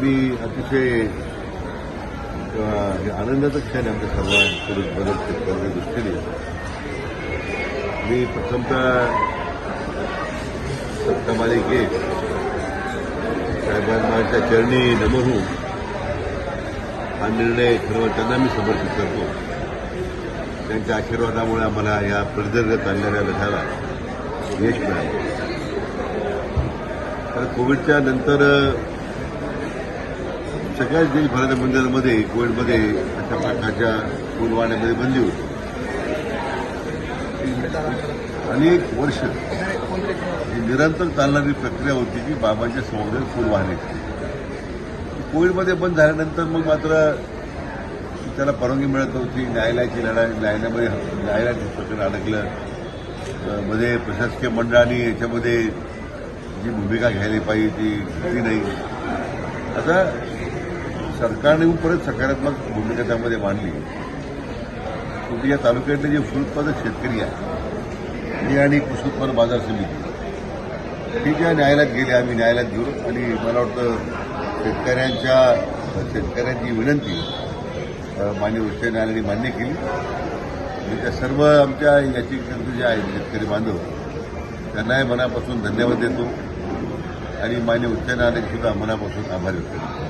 मी अतिशय हे आनंदाचं क्षण आमच्या सर्वांकडून मदत करण्याच्या दृष्टीने मी प्रथमतः सत्तामालिके साहेबांच्या चरणी नमन होऊन हा निर्णय सर्व त्यांना मी समर्पित करतो. त्यांच्या आशीर्वादामुळे आम्हाला या प्रदीर्घ चालणाऱ्या लढ्याला यश मिळालं. तर कोविडच्या नंतर सगळ्याच देशभराच्या मंदिरांमध्ये कोविडमध्ये अशा प्रकारच्या फुलवाण्यामध्ये बंदी होती. अनेक वर्ष ही निरंतर चालणारी प्रक्रिया होती की बाबांच्या समोर फुल वाहण्याची कोविडमध्ये बंद झाल्यानंतर मग मात्र त्याला परवानगी मिळत नव्हती. न्यायालयाची लढाई न्यायालयामध्ये न्यायालयात प्रकरण अडकलं. मध्ये प्रशासकीय मंडळाने याच्यामध्ये जी भूमिका घ्यायला पाहिजे ती घेतली नाही. आता सरकारने परत सकारात्मक भूमिका त्यामध्ये मांडली. शेवटी या तालुक्यातले जे फूल उत्पादक शेतकरी आहेत मी आणि कृषी उत्पन्न बाजार समिती ठीक ज्या न्यायालयात गेले आम्ही न्यायालयात घेऊ आणि मला वाटतं शेतकऱ्यांच्या शेतकऱ्यांची विनंती अ, मान्य उच्च न्यायालयाने मान्य केली. आणि त्या सर्व आमच्या याचिकाकर्ते जे आहेत शेतकरी बांधव त्यांनाही मनापासून धन्यवाद देतो. आणि मान्य उच्च न्यायालयसुद्धा मनापासून आभार व्यक्त करतो.